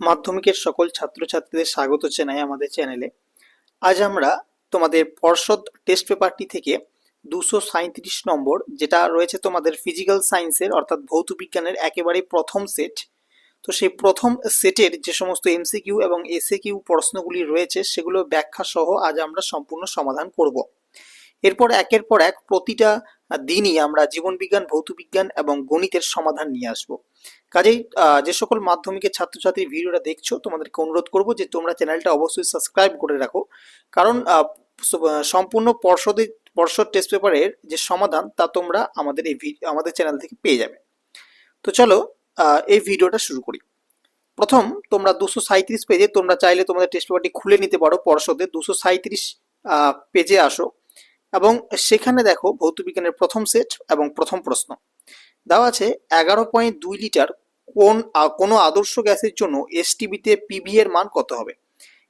মাধ্যমিকের সকল ছাত্রছাত্রীদের স্বাগত জানাই আমাদের চ্যানেলে। আজ আমরা তোমাদের পর্ষদ টেস্ট পেপারটি থেকে দুশো সাঁইত্রিশ নম্বর, যেটা রয়েছে তোমাদের ফিজিক্যাল সায়েন্সের অর্থাৎ ভৌত বিজ্ঞানের একেবারে প্রথম সেট তো সেই প্রথম সেটের যে সমস্ত এমসিকিউ এবং এসএকিউ প্রশ্নগুলি রয়েছে, সেগুলো ব্যাখ্যা সহ আজ আমরা সম্পূর্ণ সমাধান করব। এরপর একের পর এক প্রতিটা দিনই আমরা জীবনবিজ্ঞান ভৌতবিজ্ঞান এবং গণিতের সমাধান নিয়ে আসব। কাজেই যে সকল মাধ্যমিকের ছাত্রছাত্রী ভিডিওটা দেখছ, তোমাদেরকে অনুরোধ করব যে তোমরা চ্যানেলটা অবশ্যই সাবস্ক্রাইব করে রাখো। কারণ সম্পূর্ণ পর্ষদের পর্ষদ টেস্ট পেপারের যে সমাধান, তা তোমরা আমাদের এই আমাদের চ্যানেল থেকে পেয়ে যাবে। তো চলো এই ভিডিওটা শুরু করি। প্রথম, তোমরা দুশো সাঁইত্রিশ পেজে তোমরা চাইলে তোমাদের টেস্ট পেপারটি খুলে নিতে পারো পর্ষদে। দুশো সাঁইত্রিশ পেজে আসো। এবং সেখানে দেখো ভৌতবিজ্ঞানের প্রথম সেট এবং প্রথম প্রশ্ন। দেওয়া আছে এগারো পয়েন্ট দুই লিটার কোন কোনো আদর্শ গ্যাসের জন্য এসটিবিতে পিভি এর মান কত হবে?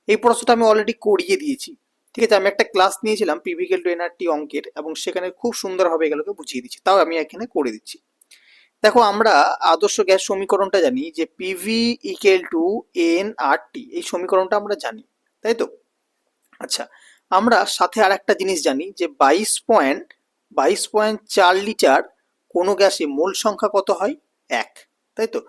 এই প্রশ্নটা আমি অলরেডি করিয়ে দিয়েছি। ঠিক আছে, আমি একটা ক্লাস নিয়েছিলাম পিভিকেল টু এনআরটি অঙ্কের এবং সেখানে খুব সুন্দরভাবে এগুলোকে বুঝিয়ে দিচ্ছি তাও আমি এখানে করে দিচ্ছি। দেখো, আমরা আদর্শ গ্যাস সমীকরণটা জানি যে PV equal to N R T এই সমীকরণটা আমরা জানি, তাই তো? আচ্ছা আমরা সাথে আর একটা জিনিস জানি যে বাইশ পয়েন্ট বাইশ পয়েন্ট চার লিটার কোনো গ্যাসে মোল সংখ্যা কত হয়? এক। তাই তো?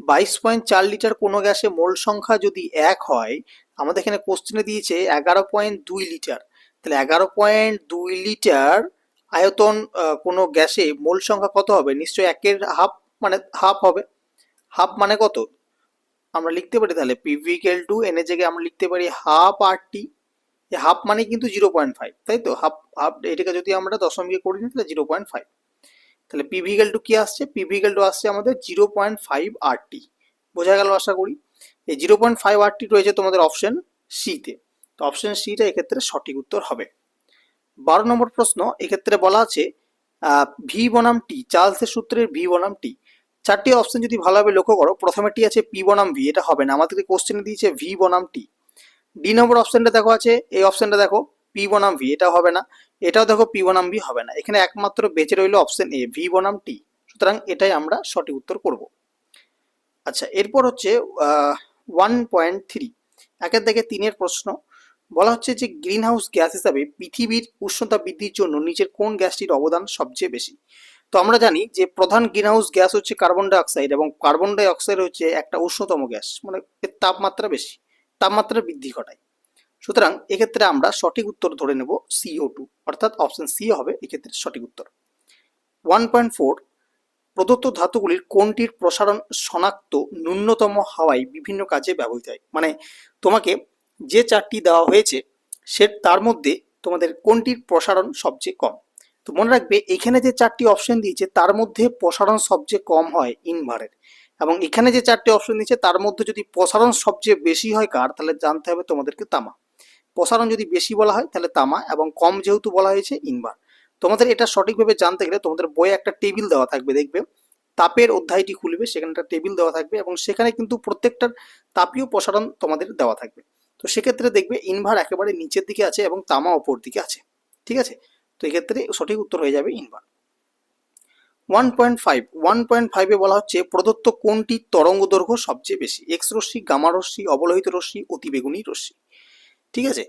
বাইশ পয়েন্ট চার লিটার কোনো গ্যাসে মোল সংখ্যা যদি এক হয়, আমাদের এখানে কোশ্চেনে দিয়েছে এগারো পয়েন্ট দুই লিটার। তাহলে এগারো পয়েন্ট দুই লিটার আয়তন কোনো গ্যাসে মোল সংখ্যা কত হবে? নিশ্চয়ই একের হাফ মানে হাফ হবে। হাফ মানে কত? আমরা লিখতে পারি তাহলে পিভিকেল টু এন জায়গায় আমরা লিখতে পারি হাফ আর টি হাফ মানে কিন্তু জিরো পয়েন্ট ফাইভ তাই তো? হাফ হাফ, এটাকে যদি আমরা দশমিকে করি নিই তাহলে জিরো পয়েন্ট ফাইভ তাহলে পিভিকেল টু কি আসছে? পিভিকেল টু আসছে আমাদের zero point five R T বোঝা গেল আশা করি? এই zero point five R T রয়েছে তোমাদের অপশন সিতে তো। অপশন সিটা এক্ষেত্রে সঠিক উত্তর হবে। বারো নম্বর প্রশ্ন, এক্ষেত্রে বলা আছে ভি বনাম টি চার্লসের সূত্রের ভি বনাম টি চারটি অপশন যদি ভালোভাবে লক্ষ্য করো, প্রথমে টি আছে পি বনাম ভি এটা হবে না। আমাদেরকে কোশ্চেনে দিয়েছে ভি বনাম টি ডি নম্বর অপশনটা দেখো আছে, এই অপশনটা দেখো পি বনাম ভি এটা হবে না। এটাও দেখো পি বনাম ভি হবে না। এখানে একমাত্র বেঁচে রইল অপশন এ ভি বনাম টি সুতরাং এটাই আমরা সঠিক উত্তর করব। আচ্ছা এরপর হচ্ছে ওয়ান পয়েন্ট থ্রি একের থেকে তিনের প্রশ্ন। বলা হচ্ছে যে গ্রিন হাউস গ্যাস হিসাবে পৃথিবীর উষ্ণতা বৃদ্ধির জন্য নিচের কোন গ্যাসটির অবদান সবচেয়ে বেশি? তো আমরা জানি যে প্রধান গ্রিন হাউস গ্যাস হচ্ছে কার্বন ডাই অক্সাইড এবং কার্বন ডাই অক্সাইড হচ্ছে একটা উষ্ণতম গ্যাস মানে তাপমাত্রা বেশি, তাপমাত্রা বৃদ্ধি ঘটায়। সুতরাং এক্ষেত্রে আমরা সঠিক উত্তর ধরে নেব সিও টু অর্থাৎ অপশন সি হবে এক্ষেত্রে সঠিক উত্তর। ওয়ান পয়েন্ট ফোর প্রদত্ত ধাতুগুলির কোনটির প্রসারণ শনাক্ত ন্যূনতম হাওয়ায় বিভিন্ন কাজে ব্যবহৃত হয়? মানে তোমাকে যে চারটি দেওয়া হয়েছে, সে তার মধ্যে তোমাদের কোনটির প্রসারণ সবচেয়ে কম? তো মনে রাখবে, এখানে যে চারটি অপশন দিয়েছে, তার মধ্যে প্রসারণ সবচেয়ে কম হয় ইনভারের এবং এখানে যে চারটি অপশন দিয়েছে, তার মধ্যে যদি প্রসারণ সবচেয়ে বেশি হয় কার, তাহলে জানতে হবে তোমাদেরকে তামা। প্রসারণ যদি বেশি বলা হয়, তাহলে তামা এবং কম যেহেতু বলা হয়েছে ইনভার তোমাদের এটা সঠিকভাবে জানতে গেলে তোমাদের বইয়ে একটা টেবিল দেওয়া থাকবে, দেখবে। তাপের অধ্যায়টি খুলবে, সেখানে একটা টেবিল দেওয়া থাকবে এবং সেখানে কিন্তু প্রত্যেকটার তাপীয় প্রসারণ তোমাদের দেওয়া থাকবে। তো সেক্ষেত্রে দেখবে ইনভার একেবারে নিচের দিকে আছে এবং তামা ওপর দিকে আছে। ঠিক আছে? তো এক্ষেত্রে সঠিক উত্তর হয়ে যাবে ইনভার one point five, one point ফাইভে বলা হচ্ছে, প্রদত্ত কোনটি তরঙ্গ দৈর্ঘ্য সবচেয়ে বেশি? এক্স রশ্মি, গামা রশ্মি, অবলোহিত রশ্মি, অতিবেগুনি রশ্মি। ঠিক আছে?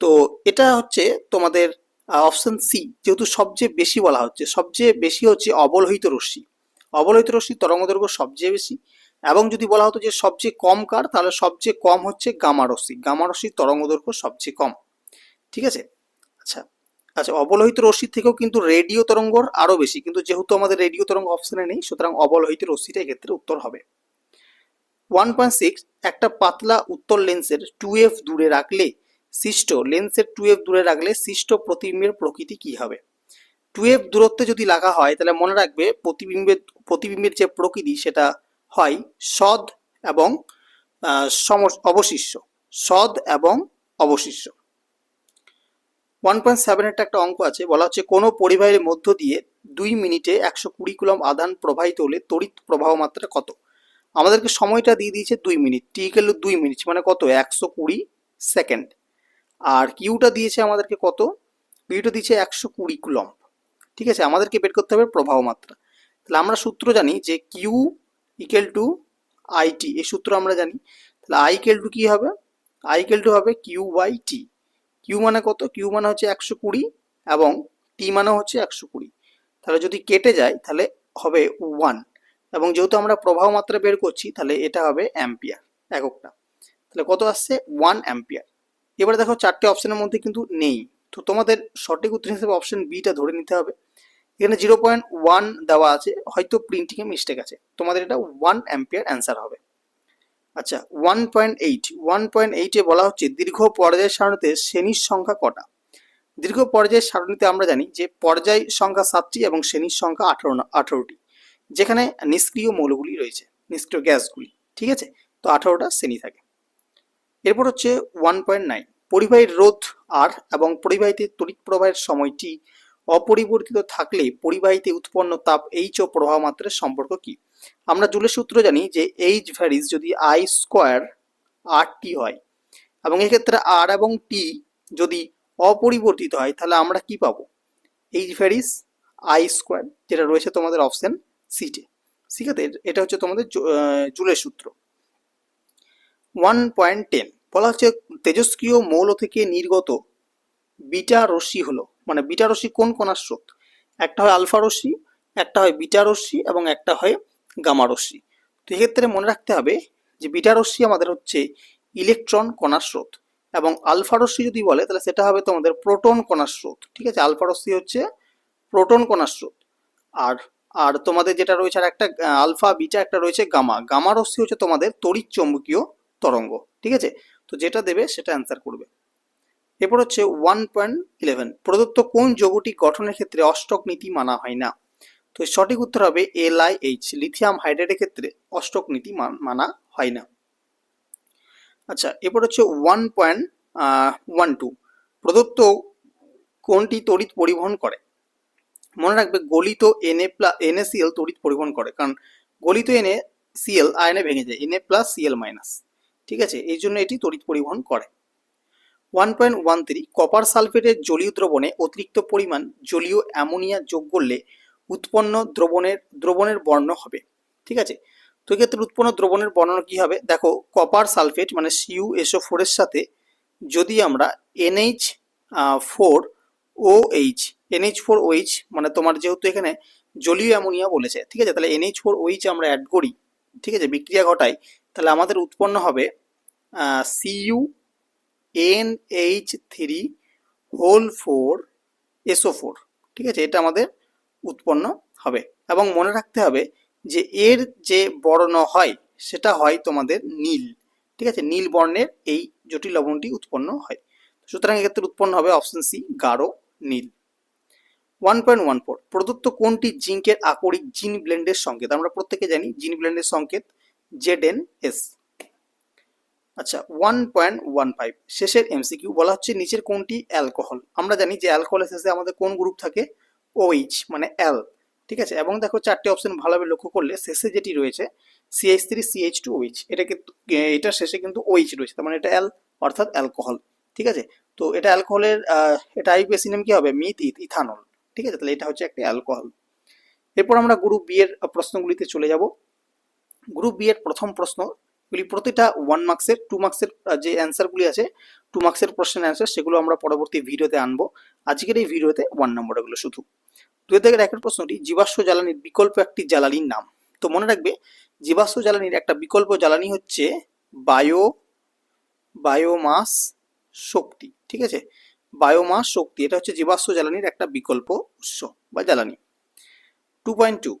তো এটা হচ্ছে তোমাদের অপশন সি যেহেতু সবচেয়ে বেশি বলা হচ্ছে, সবচেয়ে বেশি হচ্ছে অবলোহিত রশ্মি। অবলোহিত রশ্মি তরঙ্গ দৈর্ঘ্য সবচেয়ে বেশি। এবং যদি বলা হতো যে সবচেয়ে কম কার, তাহলে সবচেয়ে কম হচ্ছে গামা রশ্মি। গামা রশ্মির তরঙ্গ দৈর্ঘ্য সবচেয়ে কম। ঠিক আছে? আচ্ছা। আচ্ছা অবলোহিত রশ্মি থেকেও কিন্তু রেডিও তরঙ্গর আরও বেশি। কিন্তু যেহেতু আমাদের রেডিও তরঙ্গ অপশনে নেই, সুতরাং অবলোহিত রশ্মিটা এক্ষেত্রে উত্তর হবে। ওয়ান পয়েন্ট সিক্স একটা পাতলা উত্তর লেন্সের টু এফ দূরে রাখলে সৃষ্ট লেন্সের টু এফ দূরে রাখলে সৃষ্ট প্রতিবিম্বের প্রকৃতি কি হবে? টু এফ দূরত্বে যদি লাগা হয়, তাহলে মনে রাখবে প্রতিবিম্বের প্রতিবিম্বের যে প্রকৃতি সেটা হয় সদ এবং অবশিষ্ট। সদ এবং অবশিষ্ট। ওয়ান পয়েন্ট সেভেনের একটা অঙ্ক আছে, বলা হচ্ছে কোনো পরিবাহের মধ্য দিয়ে দুই মিনিটে একশো কুড়ি কুলম আধান প্রবাহিত হলে তড়িৎ প্রবাহ মাত্রা কত? আমাদেরকে সময়টা দিয়ে দিয়েছে দুই মিনিট টি গেল দুই মিনিট মানে কত? একশো কুড়ি সেকেন্ড। আর কিউটা দিয়েছে আমাদেরকে কত? কিউটা দিয়েছে একশো কুড়ি কুলম ঠিক আছে? আমাদেরকে বের করতে হবে প্রবাহ মাত্রা। তাহলে আমরা সূত্র জানি যে কিউ ইকেল টু আইটি এই সূত্র আমরা জানি। তাহলে আই টু কি হবে? আই টু হবে কিউ বাই টি কিউ মানে কত? কিউ মানে হচ্ছে একশো কুড়ি এবং টি মানে হচ্ছে একশো কুড়ি। তাহলে যদি কেটে যায়, তাহলে হবে ওয়ান এবং যেহেতু আমরা প্রবাহ মাত্রা বের করছি, তাহলে এটা হবে অ্যাম্পিয়ার, এককটা। তাহলে কত আসছে? One ampere. এবারে দেখো চারটে অপশনের মধ্যে কিন্তু নেই। তো তোমাদের সঠিক উত্তর হিসেবে অপশন বিটা ধরে নিতে হবে। এখানে জিরো পয়েন্ট ওয়ান দেওয়া আছে, হয়তো প্রিন্টিংয়ে মিস্টেক আছে। তোমাদের এটা ওয়ান অ্যাম্পিয়ার অ্যান্সার হবে। আচ্ছা one point eight one point এইটে বলা হচ্ছে, দীর্ঘ পর্যায় সারণীতে শ্রেণির সংখ্যা কটা? দীর্ঘ পর্যায়ের সারণীতে আমরা জানি যে পর্যায় সংখ্যা সাতটি এবং শ্রেণির সংখ্যা আঠারো আঠারোটি। যেখানে নিষ্ক্রিয় মৌলগুলি রয়েছে, নিষ্ক্রিয় গ্যাসগুলি, ঠিক আছে? তো আঠারোটা শ্রেণি থাকে। এরপর হচ্ছে ওয়ান পয়েন্ট নাইন পরিবাহীর রোধ আর এবং পরিবাহীতে তড়িৎ প্রবাহের সময়টি অপরিবর্তিত থাকলে পরিবাহীতে উৎপন্ন তাপ এইচ ও প্রবাহ মাত্রার সম্পর্ক কি? আমরা জুলের সূত্র জানি যে এইচ ভ্যারিজ যদি আই স্কোয়ার আর টি হয় এবং এক্ষেত্রে আর এবং টি যদি অপরিবর্তিত হয়, তাহলে আমরা কি পাবো? এইচ ভ্যারিজ আই স্কোয়ার যেটা রয়েছে তোমাদের অপশন সিটে ঠিক আছে? এটা হচ্ছে তোমাদের জুলের সূত্র। ওয়ান পয়েন্ট টেন বলা হচ্ছে তেজস্ক্রিয় মৌল থেকে নির্গত বিটা রশ্মি হলো। মানে বিটা রশ্মি কোন কণার স্রোত একটা হয় আলফা রশ্মি, একটা হয় বিটা রশ্মি এবং একটা হয় গামা রশ্মি। তো এক্ষেত্রে মনে রাখতে হবে যে বিটা রশ্মি আমাদের হচ্ছে ইলেকট্রন কণার স্রোত এবং আলফা রশ্মি যদি বলে, তাহলে সেটা হবে তোমাদের প্রোটন কণার স্রোত ঠিক আছে? আলফা রশ্মি হচ্ছে প্রোটন কণার স্রোত আর আর তোমাদের যেটা রয়েছে আর একটা আলফা, বিটা একটা রয়েছে গামা। গামা রশ্মি হচ্ছে তোমাদের তড়িৎ চৌম্বকীয় তরঙ্গ। ঠিক আছে? তো যেটা দেবে সেটা অ্যান্সার করবে। এরপর হচ্ছে ওয়ান পয়েন্ট ইলেভেন প্রদত্ত কোন যৌগটি গঠনের ক্ষেত্রে অষ্টক নীতি মানা হয় না? তো সঠিক উত্তর হবে এল আই এইচ লিথিয়াম হাইড্রেটের ক্ষেত্রে অষ্টক নীতি মান- হয় না। আচ্ছা এরপর হচ্ছে ওয়ান পয়েন্ট ওয়ান টু প্রদত্ত কোনটি তড়িৎ পরিবহন করে? মনে রাখবে গলিত এনএ প্লাস এনএসিএল তড়িৎ পরিবহন করে, কারণ গলিত এনে সিএল আয়নে ভেঙে যায় এনএ প্লাস সিএল মাইনাস ঠিক আছে? এই জন্য এটি তড়িৎ পরিবহন করে। One point one three copper সালফেটের জলীয় দ্রবণে অতিরিক্ত পরিমাণ জলীয় অ্যামোনিয়া যোগ করলে উৎপন্ন দ্রবণের দ্রবণের বর্ণ হবে। ঠিক আছে? তো এক্ষেত্রে উৎপন্ন দ্রবণের বর্ণনা কি হবে? দেখো কপার সালফেট মানে সিউ এসও ফোরের সাথে যদি আমরা NH four O H NH four OH মানে তোমার যেহেতু এখানে জলীয় অ্যামোনিয়া বলেছে, ঠিক আছে? তাহলে এনএইচ ফোর ওইচ আমরা অ্যাড করি। ঠিক আছে? বিক্রিয়া ঘটাই তাহলে আমাদের উৎপন্ন হবে Cu N H three whole four SO four ঠিক আছে? এটা আমাদের উৎপন্ন হবে। এবং মনে রাখতে হবে যে এর যে বর্ণ হয়, সেটা হয় তোমাদের নীল, ঠিক আছে? নীল বর্ণের এই জটিল লবণটি উৎপন্ন হয়। সুতরাং এক্ষেত্রে উৎপন্ন হবে অপশন সি গাঢ় নীল। ওয়ান পয়েন্ট ওয়ান ফোর প্রদত্ত কোনটি জিঙ্কের আকরিক জিন ব্লেন্ডের সংকেত? আমরা প্রত্যেকে জানি জিন ব্লেন্ডের সংকেত জেড এন এস। আচ্ছা ওয়ান পয়েন্ট ওয়ান ফাইভ শেষের এমসিকিউ বলা হচ্ছে নিচের কোনটি অ্যালকোহল। আমরা জানি যে অ্যালকোহলের শেষে আমাদের কোন গ্রুপ থাকে? ওইচ মানে অ্যাল ঠিক আছে? এবং দেখো চারটে অপশন ভালোভাবে লক্ষ্য করলে শেষে যেটি রয়েছে CH three CH two O H এটা কিন্তু এটার শেষে কিন্তু ওইচ রয়েছে, তার মানে এটা অ্যাল অর্থাৎ অ্যালকোহল। ঠিক আছে? তো এটা অ্যালকোহলের এটা আইপিএসি নাম কি হবে? Meth, eth, ethanol. ঠিক আছে? তাহলে এটা হচ্ছে একটা অ্যালকোহল। এরপর আমরা গ্রুপ বি এর প্রশ্নগুলিতে চলে যাব। গ্রুপ বি এর প্রথম প্রশ্ন প্রতিটা ওয়ান মার্কসের টু মার্কসের যে অ্যান্সারগুলি আছে টু মার্কসের প্রশ্নের অ্যান্সার সেগুলো আমরা পরবর্তী ভিডিওতে আনব। আজকের এই ভিডিওতে ওয়ান নম্বরগুলো শুধু। দুই থেকে একের প্রশ্নটি, জীবাশ্ম জ্বালানির বিকল্প একটি জ্বালানির নাম। তো মনে রাখবে, জীবাশ্ম জ্বালানির একটা বিকল্প জ্বালানি হচ্ছে বায়ো, বায়োমাস শক্তি, ঠিক আছে? বায়োমাস শক্তি, এটা হচ্ছে জীবাশ্ম জ্বালানির একটা বিকল্প উৎস বা জ্বালানি। টু পয়েন্ট টু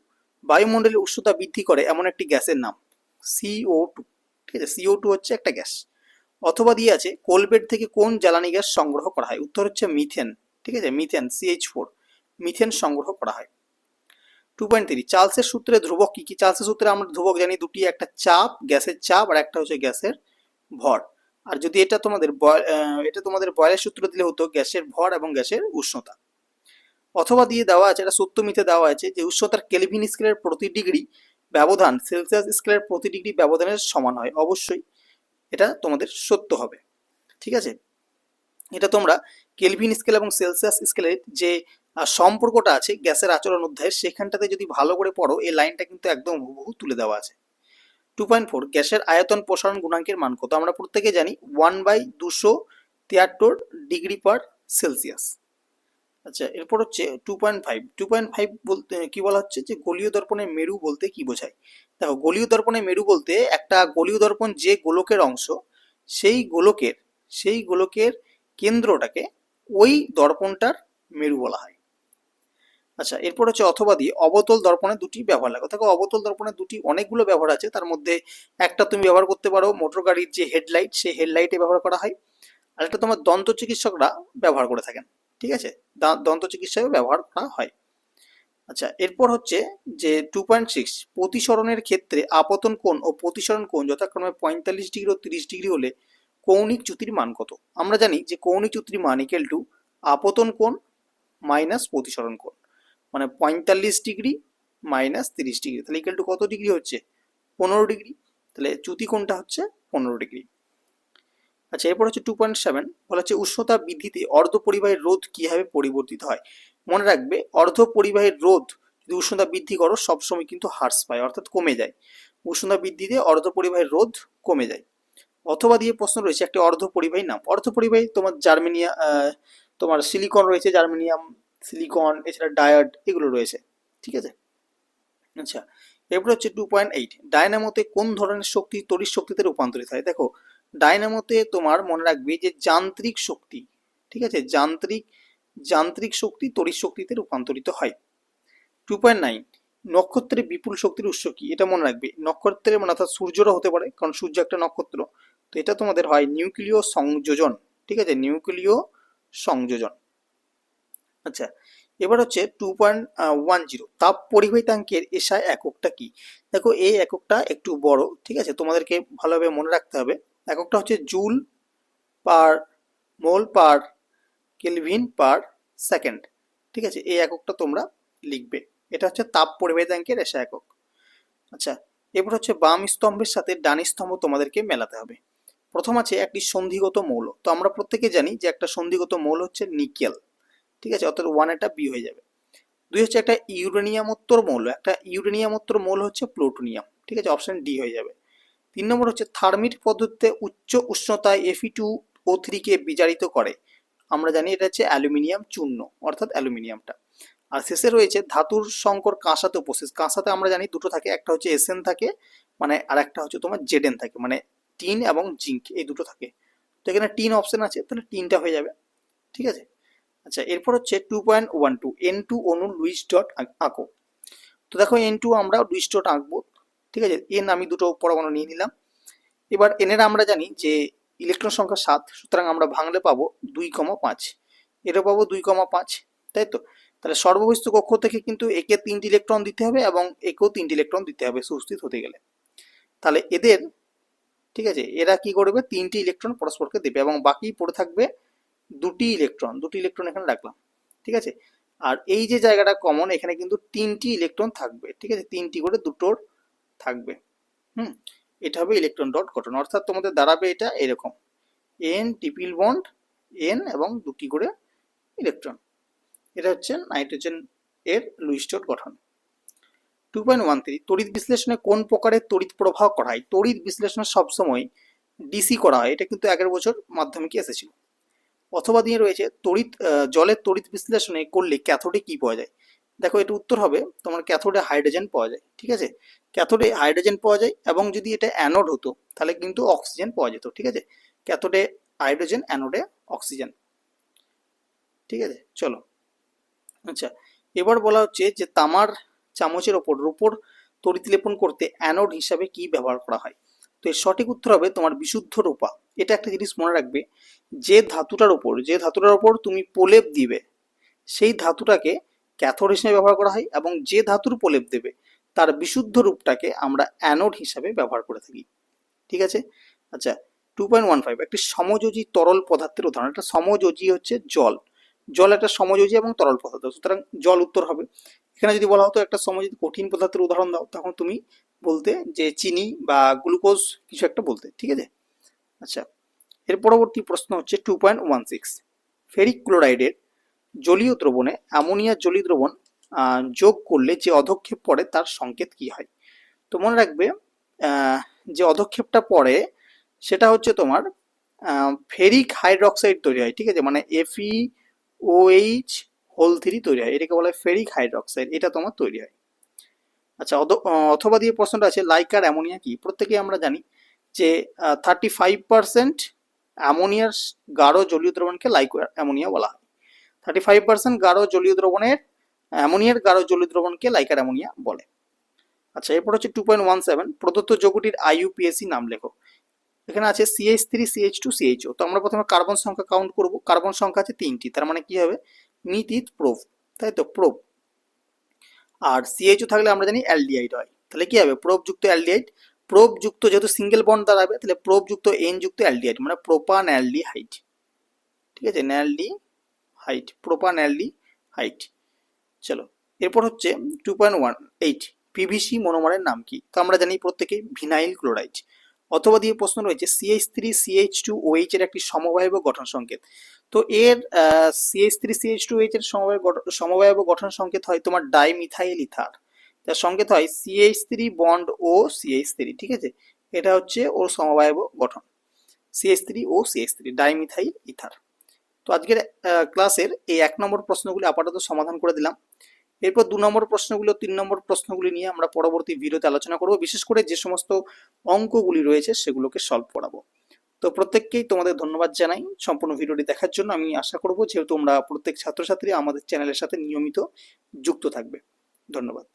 বায়ুমণ্ডলের উষ্ণতা বৃদ্ধি করে এমন একটি গ্যাসের নাম সিও টু ঠিক আছে? সিও টু হচ্ছে একটা গ্যাস। অথবা দিয়ে আছে, কোলবেট থেকে কোন জ্বালানি গ্যাস সংগ্রহ করা হয়? উত্তর হচ্ছে মিথেন, ঠিক আছে? মিথেন সিএইচ ফোর মিথেন সংগ্রহ করা হয়। টু পয়েন্ট থ্রি চার্লসের সূত্রে ধ্রুবক কি কি? চার্লসের সূত্রে আমরা ধ্রুবক জানি, দুটি, একটা চাপ, গ্যাসের চাপ আর একটা হচ্ছে গ্যাসের ভর। আর যদি এটা তোমাদের এটা তোমাদের বয়লের সূত্র দিলে হতো, গ্যাসের ভর এবং গ্যাসের উষ্ণতা। অথবা দিয়ে দেওয়া আছে এটা সত্যমিতে দেওয়া আছে যে উষ্ণতার কেলভিন স্কেলের প্রতি ডিগ্রি ব্যবধান, সেলসিয়াস স্কেলের প্রতি ডিগ্রি ব্যবধানের সমান হয়। অবশ্যই এটা তোমাদের সত্য হবে। ঠিক আছে? এটা তোমরা কেলভিন স্কেল এবং সেলসিয়াস স্কেলের যে সম্পর্কটা আছে গ্যাসের আচরণ অধ্যায়ের, সেখানটাতে যদি ভালো করে পড়ো, এই লাইনটা কিন্তু একদম হুবহু তুলে দেওয়া আছে। টু পয়েন্ট ফোর গ্যাসের আয়তন প্রসারণ গুণাঙ্কের মান কত? আমরা প্রত্যেকে জানি ওয়ান বাই দুশো তিয়াত্তর ডিগ্রি পার সেলসিয়াস। আচ্ছা এরপর হচ্ছে two point five two point five বলতে কি বলা হচ্ছে? যে গলীয় দর্পণের মেরু বলতে কি বোঝায়? দেখো, গলীয় দর্পণের মেরু বলতে একটা গলীয় দর্পণ যে গোলকের অংশ, সেই গোলকের সেই গোলকের কেন্দ্রটাকে ওই দর্পণটার মেরু বলা হয়। আচ্ছা এরপর হচ্ছে অথবা দিয়ে অবতল দর্পণে দুটি ব্যবহার লাগে। দেখো, অবতল দর্পণে দুটি অনেকগুলো ব্যবহার আছে। তার মধ্যে একটা তুমি ব্যবহার করতে পারো মোটর গাড়ির যে হেডলাইট সেই হেডলাইটে ব্যবহার করা হয়। আর একটা তোমার দন্ত চিকিৎসকরা ব্যবহার করে থাকেন। ঠিক আছে? দন্ত চিকিৎসায় ব্যবহার করা হয়। আচ্ছা এরপর হচ্ছে যে টু পয়েন্ট সিক্স প্রতিসরণের ক্ষেত্রে আপতন কোণ ও প্রতিসরণ কোণ যথাক্রমে পঁয়তাল্লিশ ডিগ্রি ও তিরিশ ডিগ্রি হলে কৌণিক চ্যুতির মান কত? আমরা জানি যে কৌণিক চ্যুতির মান ইকেল টু আপতন কোণ মাইনাস প্রতিসরণ কোণ। মানে পঁয়তাল্লিশ ডিগ্রি মাইনাস তিরিশ ডিগ্রি। তাহলে ইকেল টু কত ডিগ্রি হচ্ছে? পনেরো ডিগ্রি। তাহলে চ্যুতি কোণটা হচ্ছে পনেরো ডিগ্রি। আচ্ছা এরপর হচ্ছে টু পয়েন্ট সেভেন বলা হচ্ছে উষ্ণতা বৃদ্ধিতে অর্ধ পরিবাহীর রোধ কীভাবে পরিবর্তিত হয়? মনে রাখবে, অর্ধ পরিবাহীর রোধ যদি উষ্ণতা বৃদ্ধি করো, সবসময় কিন্তু হ্রাস পায়, অর্থাৎ কমে যায়। উষ্ণতা বৃদ্ধিতে অর্ধ পরিবাহীর রোধ কমে যায়। অথবা দিয়ে প্রশ্ন রয়েছে, একটি অর্ধ পরিবাহী নাম। অর্ধ পরিবাহী তোমার জার্মেনিয়া তোমার সিলিকন রয়েছে, জার্মেনিয়াম, সিলিকন, এছাড়া ডায়াড এগুলো রয়েছে, ঠিক আছে? আচ্ছা এরপর হচ্ছে টু পয়েন্ট এইট ডায়নামোতে কোন ধরনের শক্তি তড়িৎ শক্তিতে রূপান্তরিত হয়? দেখো ডায়নামোতে তোমার মনে রাখবে যে যান্ত্রিক শক্তি, ঠিক আছে? যান্ত্রিক যান্ত্রিক শক্তি তড়িৎ শক্তিতে রূপান্তরিত হয়। টু পয়েন্ট নাইন নক্ষত্রের বিপুল শক্তির উৎস কি? এটা মনে রাখবে। নক্ষত্রের মানে অর্থাৎ সূর্যরও হতে পারে, কারণ সূর্য একটা নক্ষত্র। তো এটা তোমাদের হয় নিউক্লিয় সংযোজন, ঠিক আছে? নিউক্লিয় সংযোজন। আচ্ছা এবার হচ্ছে টু পয়েন্ট ওয়ান জিরো তাপ পরিবাহিতাঙ্কের এসআই এককটা কি? দেখো, এই এককটা একটু বড়, ঠিক আছে? তোমাদেরকে ভালোভাবে মনে রাখতে হবে। এককটা হচ্ছে joule per mole per kelvin per second. ঠিক আছে? এই এককটা তোমরা লিখবে। এটা হচ্ছে তাপ পরিবাহিতাঙ্কের এসআই একক। আচ্ছা এবার হচ্ছে বাম স্তম্ভের সাথে ডান স্তম্ভ তোমাদেরকে মেলাতে হবে। প্রথম আছে একটি সন্ধিগত মৌল। তো আমরা প্রত্যেকে জানি যে একটা সন্ধিগত মৌল হচ্ছে নিকেল। ঠিক আছে? অর্থাৎ ওয়ান একটা বি হয়ে যাবে। দুই হচ্ছে একটা ইউরেনিয়ামোত্তর মৌল। একটা ইউরেনিয়ামোত্তর মৌল হচ্ছে প্লুটোনিয়াম। ঠিক আছে? অপশন ডি হয়ে যাবে। তিন নম্বর হচ্ছে থার্মিট পদ্ধতিতে উচ্চ উষ্ণতায় এফি টু ও থ্রিকে বিজারিত করে। আমরা জানি এটা হচ্ছে অ্যালুমিনিয়াম চূর্ণ, অর্থাৎ অ্যালুমিনিয়ামটা। আর শেষে রয়েছে ধাতুর সংকর কাঁসাতে উপস্থিত। কাঁসাতে আমরা জানি দুটো থাকে, একটা হচ্ছে এসএন থাকে মানে আর একটা হচ্ছে তোমার জেডেন থাকে মানে টিন এবং জিঙ্ক এই দুটো থাকে। তো এখানে টিন অপশন আছে, তাহলে টিনটা হয়ে যাবে, ঠিক আছে? আচ্ছা এরপর হচ্ছে two point one two N two অনু লুইস ডট আঁকো। তো দেখো এন টু আমরা লুইস ডট আঁকবো ঠিক আছে? এন আমি দুটো পরমাণু নিয়ে নিলাম। এবার এনের আমরা জানি যে ইলেকট্রন সংখ্যা সাত, সুতরাং আমরা ভাঙলে পাবো দুই কমা পাঁচ। এটা পাবো দুই কমা পাঁচ, তাই তো? তাহলে সর্ববস্তু কক্ষ থেকে কিন্তু একে তিনটি ইলেকট্রন দিতে হবে এবং একেও তিনটি ইলেকট্রন দিতে হবে, সুস্থিত হতে গেলে। তাহলে এদের, ঠিক আছে, এরা কি করবে? তিনটি ইলেকট্রন পরস্পরকে দেবে এবং বাকি পড়ে থাকবে দুটি ইলেকট্রন। দুটি ইলেকট্রন এখানে রাখলাম, ঠিক আছে? আর এই যে জায়গাটা কমন এখানে কিন্তু তিনটি ইলেকট্রন থাকবে, ঠিক আছে? তিনটি করে দুটোর থাকবে। হুম। এটা হবে ইলেকট্রন ডট গঠন। অর্থাৎ তোমাদের দাঁড়াবে এটা এরকম। এন টিপিল বন্ড এন এবং দুটি করে ইলেকট্রন এটা হচ্ছে নাইট্রোজেন এর লুইস ডট গঠন। টু পয়েন্ট ওয়ান থ্রি তড়িৎ বিশ্লেষণে কোন প্রকারের তড়িৎ প্রবাহ করা হয়? তড়িৎ বিশ্লেষণে সবসময় ডিসি করা হয়। এটা কিন্তু আগের বছর মাধ্যমিকে এসেছিল। অথবা দিয়ে রয়েছে তড়িৎ জলের তড়িৎ বিশ্লেষণে করলে ক্যাথোডে কি পাওয়া যায়? দেখো এটা উত্তর হবে তোমার ক্যাথোডে হাইড্রোজেন পাওয়া যায়, ঠিক আছে? ক্যাথোডে হাইড্রোজেন পাওয়া যায় এবং যদি এটা অ্যানোড হতো, তাহলে কিন্তু অক্সিজেন পাওয়া যেত, ঠিক আছে? ক্যাথোডে হাইড্রোজেন অ্যানোডে অক্সিজেন ঠিক আছে? চলো আচ্ছা এবার বলা হচ্ছে যে তামার চামচের ওপর, রূপোর তড়িৎ লেপন করতে অ্যানোড হিসাবে কি ব্যবহার করা হয়? তো এর সঠিক উত্তর হবে তোমার বিশুদ্ধ রূপা। এটা একটা জিনিস মনে রাখবে, যে ধাতুটার ওপর, যে ধাতুটার ওপর তুমি প্রলেপ দিবে, সেই ধাতুটাকে ক্যাথোড হিসেবে ব্যবহার করা হয় এবং যে ধাতুর প্রলেপ দেবে, তার বিশুদ্ধ রূপটাকে আমরা অ্যানোড হিসাবে ব্যবহার করে থাকি। ঠিক আছে? আচ্ছা টু পয়েন্ট ওয়ান ফাইভ একটি সমযোজী তরল পদার্থের উদাহরণ। একটা সমযোজী হচ্ছে জল। জল একটা সমযোজী এবং তরল পদার্থ। সুতরাং জল উত্তর হবে। এখানে যদি বলা হতো একটা সমযোজী কঠিন পদার্থের উদাহরণ দাও, তখন তুমি বলতে যে চিনি বা গ্লুকোজ কিছু একটা বলতে। ঠিক আছে? আচ্ছা এর পরবর্তী প্রশ্ন হচ্ছে two point one six ferric ক্লোরাইডের জলীয় দ্রবণে, অ্যামোনিয়া জলীয় দ্রবণ যোগ করলে যে অধক্ষেপ পড়ে তার সংকেত কি হয়? তো মনে রাখবে যে অধক্ষেপটা পড়ে সেটা হচ্ছে তোমার ফেরিক হাইড্রক্সাইড তৈরি হয়, ঠিক আছে? মানে এফই ওএইচ হোল থ্রি তৈরি হয়, এটাকে বলা হয় ফেরিক হাইড্রক্সাইড, এটা তোমার তৈরি হয়। আচ্ছা অথবা দিয়ে প্রশ্নটা আছে, লাইকার অ্যামোনিয়া কি? প্রত্যেকেই আমরা জানি যে থার্টি ফাইভ পার্সেন্ট অ্যামোনিয়ার গাঢ় জলীয় দ্রবণকে লাইকো অ্যামোনিয়া বলা হয়। থার্টি ফাইভ পার্সেন্ট গাঢ় জলীয় দ্রবণের অ্যামোনিয়ার গাঢ় জলীয় দ্রবণকে লাইকার অ্যামোনিয়া বলে। আচ্ছা এরপর হচ্ছে টু পয়েন্ট ওয়ান সেভেন প্রদত্ত যৌগটির আইইউপিএসি নাম লেখো। এখানে আছে CH three CH two CHO তো আমরা প্রথমে কার্বন সংখ্যা কাউন্ট করব। কার্বন সংখ্যা আছে তিনটি, তার মানে কি হবে? মিথ ইথ প্রোভ তাই তো? প্রোভ আর সিএইচও থাকলে আমরা জানি অ্যালডিহাইড হয়। তাহলে কি হবে? প্রোভ যুক্ত অ্যালডিহাইড। প্রোভ যুক্ত যেহেতু সিঙ্গেল বন্ড দাঁড়াবে তাহলে প্রোভ যুক্ত এন যুক্ত অ্যালডিহাইড মানে প্রোপান অ্যালডিহাইড ঠিক আছে? ন্যালডি হাইট প্রোপান অ্যালডি হাইট চলো, এরপর হচ্ছে two point one eight PVC মনোমারের নাম কি? তো আমরা জানি প্রত্যেকেই ভিনাইল ক্লোরাইড। অথবা দিয়ে প্রশ্ন রয়েছে CH three CH two OH এর একটি সমবায়ব গঠন সংকেত। তো এর CH three CH two H এর সমবায় সমবায়ব গঠন সংকেত হয় তোমার ডাইমিথাইল ইথার তার সংকেত হয় সিএইচ থ্রি বন্ড ও সিএইচ থ্রি ঠিক আছে? এটা হচ্ছে ওর সমবায়ব গঠন। CH three O CH three dimethyl ether তো আজকের ক্লাসের এই এক নম্বর প্রশ্নগুলি আপাতত সমাধান করে দিলাম। এরপর দু নম্বর প্রশ্নগুলো, তিন নম্বর প্রশ্নগুলি নিয়ে আমরা পরবর্তী ভিডিওতে আলোচনা করব। বিশেষ করে যে সমস্ত অঙ্কগুলি রয়েছে সেগুলোকে সলভ করাবো। তো প্রত্যেককেই তোমাদের ধন্যবাদ জানাই সম্পূর্ণ ভিডিওটি দেখার জন্য। আমি আশা করব যেহেতু তোমরা প্রত্যেক ছাত্রছাত্রী আমাদের চ্যানেলের সাথে নিয়মিত যুক্ত থাকবে। ধন্যবাদ।